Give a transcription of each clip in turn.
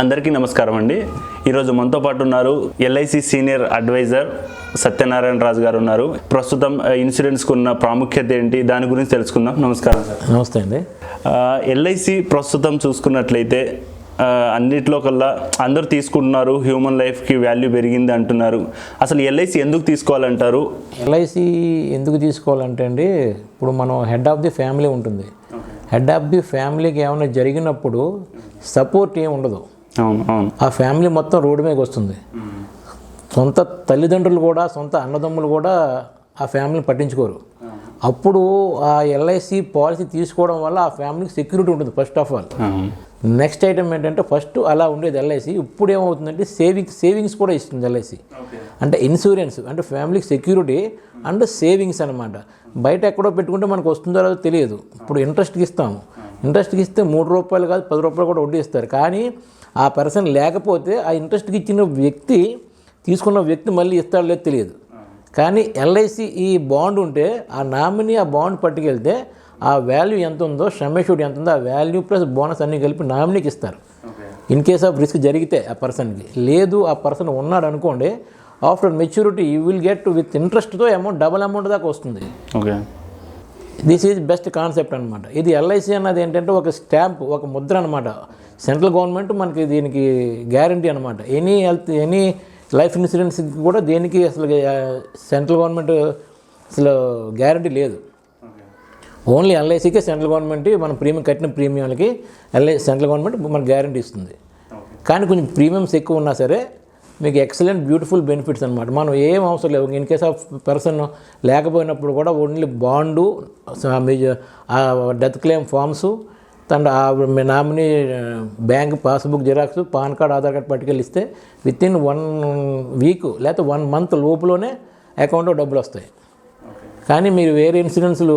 అందరికీ నమస్కారం అండి. ఈరోజు మనతో పాటు ఉన్నారు LIC senior advisor Satyanarayana Raju గారు ఉన్నారు. ప్రస్తుతం ఇన్సూరెన్స్కు ఉన్న ప్రాముఖ్యత ఏంటి? దాని గురించి తెలుసుకుందాం. నమస్కారం సార్. నమస్తే అండి. ఎల్ఐసి ప్రస్తుతం చూసుకున్నట్లయితే అన్నిట్లో కల్లా అందరూ తీసుకుంటున్నారు. హ్యూమన్ లైఫ్కి వాల్యూ పెరిగింది అంటున్నారు. అసలు ఎల్ఐసి ఎందుకు తీసుకోవాలంటారు? ఎల్ఐసి ఎందుకు తీసుకోవాలంటే అండి ఇప్పుడు మనం హెడ్ ఆఫ్ ది ఫ్యామిలీ ఉంటుంది. హెడ్ ఆఫ్ ది ఫ్యామిలీకి ఏమైనా జరిగినప్పుడు సపోర్ట్ ఏమి ఉండదు. అవును అవును. ఆ ఫ్యామిలీ మొత్తం రోడ్డు మీదకి వస్తుంది. సొంత తల్లిదండ్రులు కూడా సొంత అన్నదమ్ములు కూడా ఆ ఫ్యామిలీని పట్టించుకోరు. అప్పుడు ఆ ఎల్ఐసి పాలసీ తీసుకోవడం వల్ల ఆ ఫ్యామిలీకి సెక్యూరిటీ ఉంటుంది first of all. Next item ఏంటంటే ఫస్ట్ అలా ఉండేది ఎల్ఐసి. ఇప్పుడు ఏమవుతుందంటే సేవింగ్స్ సేవింగ్స్ కూడా ఇస్తుంది ఎల్ఐసి. అంటే ఇన్సూరెన్స్ అంటే ఫ్యామిలీకి సెక్యూరిటీ అండ్ సేవింగ్స్ అనమాట బయట ఎక్కడో పెట్టుకుంటే మనకు వస్తుందో లేదో తెలియదు. ఇప్పుడు ఇంట్రెస్ట్కి ఇస్తాము. ఇంట్రెస్ట్కి ఇస్తే మూడు రూపాయలు కాదు పది రూపాయలు కూడా వడ్డీ ఇస్తారు. కానీ ఆ పర్సన్ లేకపోతే ఆ ఇంట్రెస్ట్కి ఇచ్చిన వ్యక్తి తీసుకున్న వ్యక్తి మళ్ళీ ఇస్తాడో లేదో తెలియదు. కానీ ఎల్ఐసి ఈ బాండ్ ఉంటే ఆ నామినీ ఆ బాండ్ పట్టుకెళ్తే ఆ వాల్యూ ఎంత ఉందో శ్రమేషుడు ఎంత ఉందో ఆ వాల్యూ ప్లస్ బోనస్ అన్ని కలిపి నామినీకి ఇస్తారు. ఇన్ కేస్ ఆఫ్ రిస్క్ జరిగితే ఆ పర్సన్కి లేదు ఆ పర్సన్ ఉన్నాడు అనుకోండి after maturity you will get with ఇంట్రెస్ట్తో అమౌంట్ డబల్ అమౌంట్ దాకా వస్తుంది. Okay this is best concept అనమాట ఇది ఎల్ఐసి అన్నది ఏంటంటే ఒక స్టాంప్ ఒక ముద్ర అనమాట సెంట్రల్ గవర్నమెంట్ మనకి దీనికి గ్యారంటీ అనమాట any health any life insurance కూడా దేనికి అసలు సెంట్రల్ గవర్నమెంట్ అసలు గ్యారంటీ లేదు. ఓన్లీ ఎల్ఐసికే సెంట్రల్ గవర్నమెంట్ మన ప్రీమియం కట్టిన ప్రీమియంలకి ఎల్ఐ సెంట్రల్ గవర్నమెంట్ మనకు గ్యారంటీ ఇస్తుంది. కానీ కొంచెం ప్రీమియమ్స్ ఎక్కువ ఉన్నా సరే మీకు ఎక్సలెంట్ బ్యూటిఫుల్ బెనిఫిట్స్ అనమాట మనం ఏం అవసరం లేవు ఇన్ కేస్ ఆఫ్ పర్సన్ లేకపోయినప్పుడు కూడా only bond death claim forms and ఆ మీ nominee bank passbook xerox PAN card Aadhaar card పట్టుకెళ్ళిస్తే with in one week లేకపోతే వన్ మంత్ లోపులోనే అకౌంట్లో డబ్బులు వస్తాయి. కానీ మీరు వేరే ఇన్సూరెన్స్లు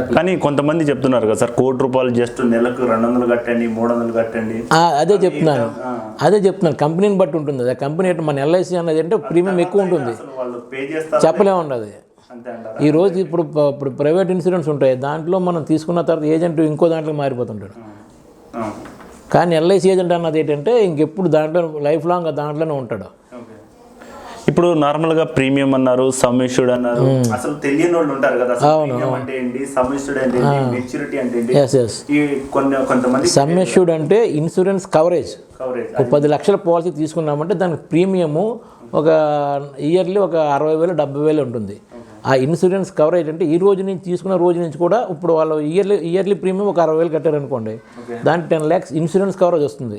కానీ కొంతమంది చెప్తున్నారు కదా సార్ కోటి రూపాయలు జస్ట్ నెలకు రెండు వందలు కట్టండి మూడు వందలు కట్టండి అదే చెప్తున్నాను. అదే చెప్తున్నాను. కంపెనీని బట్టి ఉంటుంది. అది ఆ కంపెనీ అంటే మన ఎల్ఐసి అనేది అంటే ప్రీమియం ఎక్కువ ఉంటుంది. చెప్పలేము అంటారా? ఈ రోజు ఇప్పుడు ఇప్పుడు ప్రైవేట్ ఇన్సూరెన్స్ ఉంటాయి. దాంట్లో మనం తీసుకున్న తర్వాత ఏజెంట్ ఇంకో దాంట్లో మారిపోతుంటాడు. కానీ ఎల్ఐసి ఏజెంట్ అన్నది ఏంటంటే ఇంకెప్పుడు దాంట్లో లైఫ్ లాంగ్ దాంట్లోనే ఉంటాడు. ఇప్పుడు నార్మల్గా ప్రీమియం అన్నారు సమ్మిష్డ్ అన్నారు. అసలు తెలియని వాళ్ళు ఉంటారు కదా ప్రీమియం అంటే ఏంటి సమ్మిష్డ్ అంటే మెచ్యూరిటీ అంటే ఏంటి? ఎస్ ఈ కొన్ని కొంతమంది అంటే ఇన్సూరెన్స్ కవరేజ్ కవరేజ్ ఒక పది లక్షల పాలసీ తీసుకున్నామంటే దానికి ప్రీమియము ఒక ఇయర్లీ ఒక అరవై వేలు డెబ్బై వేలు ఉంటుంది. ఆ ఇన్సూరెన్స్ కవరేజ్ అంటే ఈ రోజు నుంచి తీసుకున్న రోజు నుంచి కూడా ఇప్పుడు వాళ్ళు ఇయర్లీ ఇయర్లీ ప్రీమియం ఒక అరవై వేలు కట్టారనుకోండి దానికి టెన్ ల్యాక్స్ ఇన్సూరెన్స్ కవరేజ్ వస్తుంది.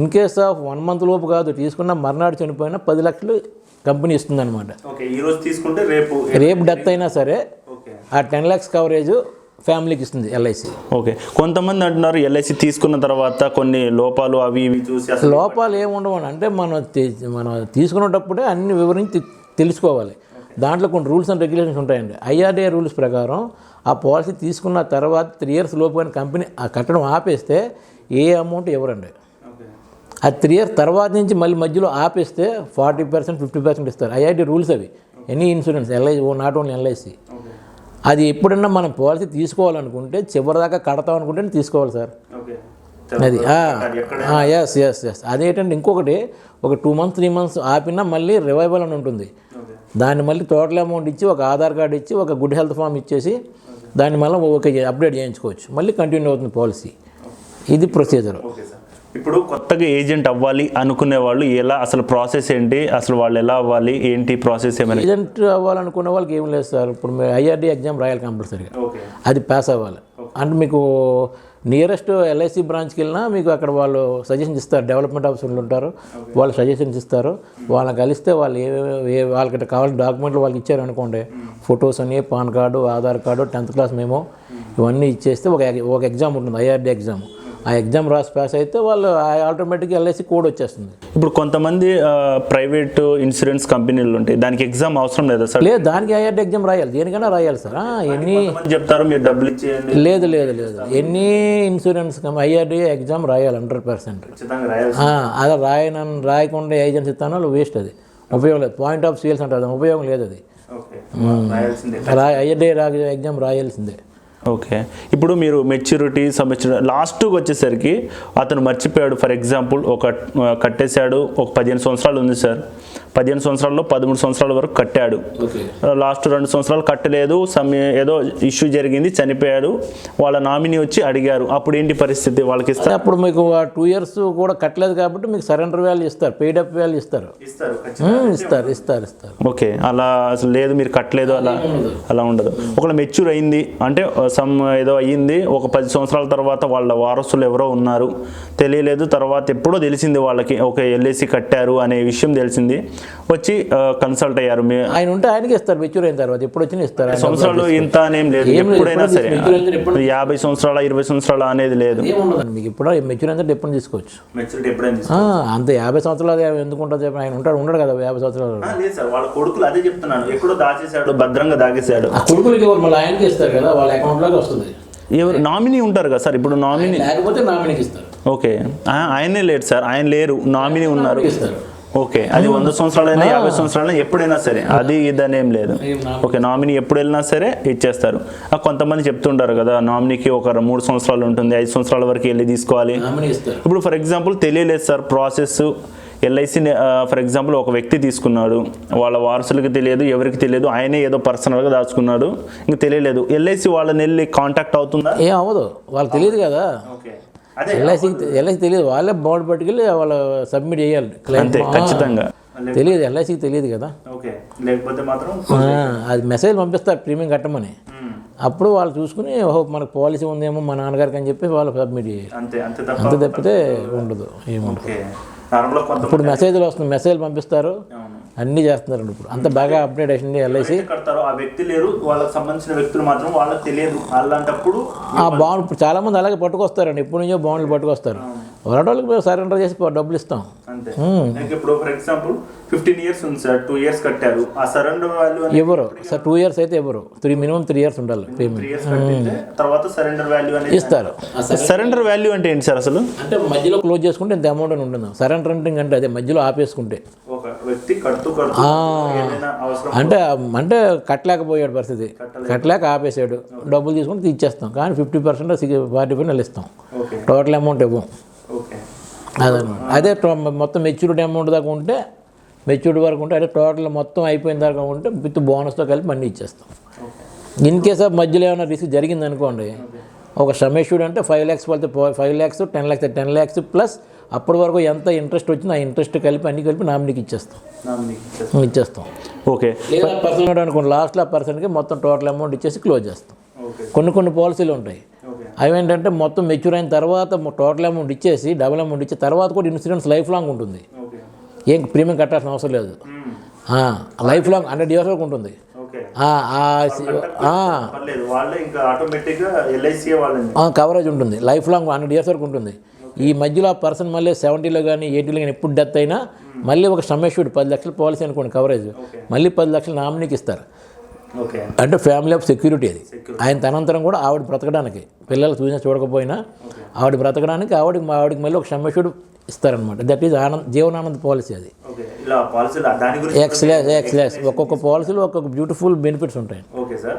In case of one month లోపు కాదు తీసుకున్న మర్నాడు చనిపోయినా పది లక్షలు కంపెనీ ఇస్తుంది అనమాట ఓకే ఈ రోజు తీసుకుంటే రేపు రేపు డెత్ అయినా సరే ఓకే. ఆ టెన్ ల్యాక్స్ కవరేజ్ ఫ్యామిలీకి ఇస్తుంది ఎల్ఐసి ఓకే. కొంతమంది అంటున్నారు ఎల్ఐసి తీసుకున్న తర్వాత కొన్ని లోపాలు అవి ఇవి చూసి అసలు లోపాలు ఏమి ఉండవు అంటే మనం మనం తీసుకునేటప్పుడే అన్ని వివరించి తెలుసుకోవాలి. దాంట్లో కొన్ని రూల్స్ అండ్ రెగ్యులేషన్స్ ఉంటాయండి. ఐఆర్డీఏ రూల్స్ ప్రకారం ఆ పాలసీ తీసుకున్న తర్వాత త్రీ ఇయర్స్ లోపు కంపెనీ ఆ కట్టడం ఆపేస్తే ఏ అమౌంట్ ఇవ్వరండి ఆ త్రీ ఇయర్స్ తర్వాత నుంచి మళ్ళీ మధ్యలో ఆపేస్తే ఫార్టీ పర్సెంట్ ఫిఫ్టీ పర్సెంట్ ఇస్తారు. ఐఆర్డీ రూల్స్ అవి. ఎనీ ఇన్సూరెన్స్ ఎల్ఐసి ఓ నాట్ ఓన్లీ ఎల్ఐసి. అది ఎప్పుడన్నా మనం పాలసీ తీసుకోవాలనుకుంటే చివరిదాకా కడతాం అనుకుంటే తీసుకోవాలి సార్. అది ఎస్ ఎస్ ఎస్ అదేంటంటే ఇంకొకటి ఒక టూ మంత్స్ త్రీ మంత్స్ ఆపినా మళ్ళీ రివైవల్ అని ఉంటుంది. దాన్ని మళ్ళీ టోటల్ అమౌంట్ ఇచ్చి ఒక ఆధార్ కార్డు ఇచ్చి ఒక గుడ్ హెల్త్ ఫామ్ ఇచ్చేసి దాన్ని మళ్ళీ ఓకే అప్డేట్ చేయించుకోవచ్చు. మళ్ళీ కంటిన్యూ అవుతుంది పాలసీ. ఇది ప్రొసీజర్ ఇప్పుడు కొత్తగా ఏజెంట్ అవ్వాలి అనుకునే వాళ్ళు ఎలా అసలు ప్రాసెస్ ఏంటి అసలు వాళ్ళు ఎలా అవ్వాలి ఏంటి ప్రాసెస్ ఏమైనా? ఏజెంట్ అవ్వాలనుకునే వాళ్ళకి ఏం లేదు సార్. ఇప్పుడు మీరు ఐఆర్డీ ఎగ్జామ్ రాయాలి కంపల్సరీగా. అది పాస్ అవ్వాలి. అంటే మీకు నియరెస్ట్ ఎల్ఐసి బ్రాంచ్కి వెళ్ళినా మీకు అక్కడ వాళ్ళు సజెషన్స్ ఇస్తారు. డెవలప్మెంట్ ఆఫీసర్లు ఉంటారు. వాళ్ళు సజెషన్స్ ఇస్తారు. వాళ్ళని కలిస్తే వాళ్ళు ఏ ఏ వాళ్ళకి కావాల్సిన డాక్యుమెంట్లు వాళ్ళకి ఇచ్చారు అనుకోండి. ఫొటోస్ అని PAN card Aadhaar card tenth class మేము ఇవన్నీ ఇచ్చేస్తే ఒక ఒక ఎగ్జామ్ ఉంటుంది. IRD exam. ఆ ఎగ్జామ్ రాసి పాస్ అయితే వాళ్ళు ఆటోమేటిక్గా ఎల్ఐసి కోడ్ వచ్చేస్తుంది. ఇప్పుడు కొంతమంది ప్రైవేట్ ఇన్సూరెన్స్ కంపెనీలు ఉంటాయి. దానికి ఎగ్జామ్ అవసరం లేదా సార్? లేదు దానికి ఐఆర్డీ ఎగ్జామ్ రాయాలి. దేనికైనా రాయాలి సార్. ఎన్ని చెప్తారు మీరు డబ్బులు ఇచ్చేయండి. లేదు లేదు లేదు. ఎన్ని ఇన్సూరెన్స్ ఐఆర్డీ ఎగ్జామ్ రాయాలి హండ్రెడ్ పర్సెంట్. అదే రాయనని రాయకుండా ఏజెన్సీ ఇస్తానో వేస్ట్ అది. ఉపయోగం లేదు. పాయింట్ ఆఫ్ సేల్స్ అంటారు ఉపయోగం లేదు అది. IRD exam రాయాల్సిందే. ఓకే ఇప్పుడు మీరు మెచ్యూరిటీ సంబంధించిన లాస్ట్కి వచ్చేసరికి అతను మర్చిపోయాడు. ఫర్ ఎగ్జాంపుల్ ఒక కట్టేశాడు. ఒక పదిహేను సంవత్సరాలు ఉంది సార్ పదిహేను సంవత్సరాల్లో పదమూడు సంవత్సరాల వరకు కట్టాడు. ఓకే లాస్ట్ రెండు సంవత్సరాలు కట్టలేదు. సమ్ ఏదో ఇష్యూ జరిగింది చనిపోయాడు. వాళ్ళ నామినీ వచ్చి అడిగారు. అప్పుడు ఏంటి పరిస్థితి? వాళ్ళకి ఇస్తారు అప్పుడు మీకు ఆ టూ ఇయర్స్ కూడా కట్టలేదు కాబట్టి మీకు సరెండర్ వాల్యూ ఇస్తారు. పెయిడ్ అప్ వాల్యూ ఇస్తారు. ఇస్తారు ఇస్తారు ఇస్తారు ఓకే అలా అసలు లేదు మీరు కట్టలేదు అలా అలా ఉండదు. ఒకవేళ మెచ్యూర్ అయింది అంటే సమ్ ఏదో అయ్యింది ఒక పది సంవత్సరాల తర్వాత వాళ్ళ వారసులు ఎవరో ఉన్నారు. తెలియలేదు తర్వాత ఎప్పుడో తెలిసింది వాళ్ళకి ఓకే ఎల్ఐసి కట్టారు అనే విషయం తెలిసింది. వచ్చి కన్సల్ట్ అయ్యారు. మీ ఆయన ఉంటే ఆయనకి ఇస్తారు మెచ్యూర్ అయిన తర్వాత ఎప్పుడు వచ్చినా ఇస్తారు. సంవత్సరాలు ఇంత అనేం లేదు. ఏం లేదు, ఎప్పుడైనా ఎప్పుడు సరే. యాభై సంవత్సరాల ఇరవై సంవత్సరాల అనేది లేదు. మీకు ఇప్పుడు మెచ్యూర్ అయితే ఎప్పుడు తీసుకోవచ్చు. అంత. యాభై సంవత్సరాలు ఎందుకు ఉంటుంది చెప్పి ఆయన ఉంటాడు ఉండడు కదా యాభై సంవత్సరాలు. లేదు సార్. వాళ్ళ కొడుకులు అదే చెప్తున్నాను ఎక్కడో దాచేశాడు భద్రంగా దాగేశాడు కొడుకులకి ఎవరు? మళ్ళీ ఆయనకి ఇస్తారు కదా. వాళ్ళ వస్తుంది. ఎవరు? నామినీ ఉంటారు కదా సార్ ఇప్పుడు నామినీ లేకపోతే నామినీకి ఇస్తారు. ఓకే. ఆయనే లేరు సార్ ఆయన లేరు నామినీ ఉన్నారు. ఇస్తారు. ఓకే అది వంద సంవత్సరాలైనా యాభై సంవత్సరాలైనా ఎప్పుడైనా సరే అది ఇదని ఏం లేదు ఓకే నామినీ ఎప్పుడు వెళ్ళినా సరే ఇచ్చేస్తారు. కొంతమంది చెప్తుంటారు కదా నామినీకి ఒక మూడు సంవత్సరాలు ఉంటుంది ఐదు సంవత్సరాల వరకు వెళ్ళి తీసుకోవాలి. ఇప్పుడు ఫర్ ఎగ్జాంపుల్ తెలియలేదు sir process LIC for example ఒక వ్యక్తి తీసుకున్నాడు వాళ్ళ వారసులకి తెలియదు ఎవరికి తెలియదు ఆయనే ఏదో పర్సనల్గా దాచుకున్నాడు ఇంకా తెలియలేదు. ఎల్ఐసి వాళ్ళని వెళ్ళి కాంటాక్ట్ అవుతుందా? ఏం అవ్వదు వాళ్ళకి తెలియదు కదా. ఎల్ఐసికి ఎల్ఐసి తెలియదు వాళ్ళే బోర్డు పట్టుకెళ్ళి వాళ్ళు సబ్మిట్ చేయాలి. అంతే ఖచ్చితంగా. తెలియదు ఎల్ఐసికి తెలియదు కదా. ఓకే. లేకపోతే మాత్రం అది మెసేజ్ పంపిస్తారు ప్రీమియం కట్టమని. అప్పుడు వాళ్ళు చూసుకుని ఓహో మనకు పాలసీ ఉందేమో మా నాన్నగారికి అని చెప్పి వాళ్ళు సబ్మిట్ చేయాలి. అంతే అంతే తప్ప అంత తప్పితే ఉండదు ఏముండదు. ఇప్పుడు మెసేజ్లు వస్తుంది మెసేజ్ పంపిస్తారు. అన్నీ చేస్తున్నారు ఇప్పుడు. అంత బాగా అప్డేట్ అయింది ఎల్ఐసి కడతారో ఆ వ్యక్తి లేరు వాళ్ళకి సంబంధించిన వ్యక్తులు మాత్రం వాళ్ళకి తెలియదు. అలాంటప్పుడు ఆ బాండ్ ఇప్పుడు చాలా మంది అలాగే పట్టుకొస్తారండి. ఎప్పటి నుంచో బాండ్లు పట్టుకొస్తారు. వాళ్ళకి మేము సరెండర్ చేసి డబ్బులు ఇస్తాం. అంతే. నాకు ఇప్పుడు ఫర్ ఎగ్జాంపుల్ ఫిఫ్టీన్ ఇయర్స్ ఉంది సార్ టూ ఇయర్స్ కట్టారు. ఆ సరెండర్ వాల్యూ ఎవరు? సార్ టూ ఇయర్స్ అయితే ఎవరు? త్రీ మినిమం త్రీ ఇయర్స్ ఉండాలి పేమెంట్ త్రీ ఇయర్స్ కట్టితే తర్వాత సరెండర్ వాల్యూ అనేది ఇస్తారు. సరెండర్ వాల్యూ అంటే ఏంటి సార్ అసలు? అంటే మధ్యలో క్లోజ్ చేసుకుంటే ఇంత అమౌంట్ అని ఉంటుంది సరెండర్ అంటే అదే మధ్యలో ఆపేసుకుంటే. వ్యక్తి కడుతూ కడుతూ అంటే అంటే కట్టలేకపోయాడు పరిస్థితి. కట్టలేక ఆపేసాడు. డబ్బులు తీసుకుని తీర్చేస్తాం. కానీ ఫిఫ్టీ పర్సెంట్ ఫార్టీ పర్సెంట్ ఇస్తాం. టోటల్ అమౌంట్ ఇవ్వం. అదనమాట అదే మొత్తం మెచ్యూరిటీ అమౌంట్ దాకా ఉంటే మెచ్యూరిటీ వరకు ఉంటే అదే టోటల్ మొత్తం అయిపోయిన దాకా ఉంటే విత్ బోనస్తో కలిపి మనీ ఇచ్చేస్తాం. ఇన్ కేస్ ఆఫ్ మధ్యలో ఏమైనా రిస్క్ జరిగింది అనుకోండి ఒక సమేశ్వరుడు అంటే ఫైవ్ ల్యాక్స్ పడితే five lakhs ten lakhs ten lakhs plus అప్పటి వరకు ఎంత ఇంట్రెస్ట్ వచ్చిందో ఆ ఇంట్రెస్ట్ కలిపి అన్ని కలిపి నామినీకి ఇచ్చేస్తాం. ఇచ్చేస్తాం. ఓకే. లేదా పర్సన్ అనుకోండి లాస్ట్లో ఆ పర్సన్కి మొత్తం టోటల్ అమౌంట్ ఇచ్చేసి క్లోజ్ చేస్తాం. కొన్ని కొన్ని పాలసీలు ఉంటాయి. అవి ఏంటంటే మొత్తం మెచ్యూర్ అయిన తర్వాత టోటల్ అమౌంట్ ఇచ్చేసి డబుల్ అమౌంట్ ఇచ్చి తర్వాత కూడా ఇన్సూరెన్స్ లైఫ్ లాంగ్ ఉంటుంది. ఏం ప్రీమియం కట్టాల్సిన అవసరం లేదు. లైఫ్ లాంగ్ హండ్రెడ్ ఇయర్స్ వరకు ఉంటుంది. కవరేజ్ ఉంటుంది. లైఫ్ లాంగ్ హండ్రెడ్ ఇయర్స్ వరకు ఉంటుంది. ఈ మధ్యలో ఆ పర్సన్ మళ్ళీ సెవెంటీలో కానీ ఎయిటీలో కానీ ఎప్పుడు డెత్ అయినా మళ్ళీ ఒక సమ్మేష్యూడ్ పది లక్షల పాలసీ అనుకోండి కవరేజ్. మళ్ళీ పది లక్షలు నామినీకి ఇస్తారు. అంటే ఫ్యామిలీ ఆఫ్ సెక్యూరిటీ అది. ఆయన తనంతరం కూడా ఆవిడ బ్రతకడానికి పిల్లలు చూసినా చూడకపోయినా ఆవిడ బ్రతకడానికి ఆవిడకి ఆవిడకి మళ్ళీ ఒక సమ్మేష్యూడ్ ఇస్తారనమాట. That is Anand Jeevan Anand policy అది. ఓకే. ఇలా పాలసీలు దాని గురించి ఎక్స్ ల్యాక్స్ ఎక్స్ ల్యాక్స్ ఒక్కొక్క పాలసీలో ఒక్కొక్క బ్యూటిఫుల్ బెనిఫిట్స్ ఉంటాయి. Okay sir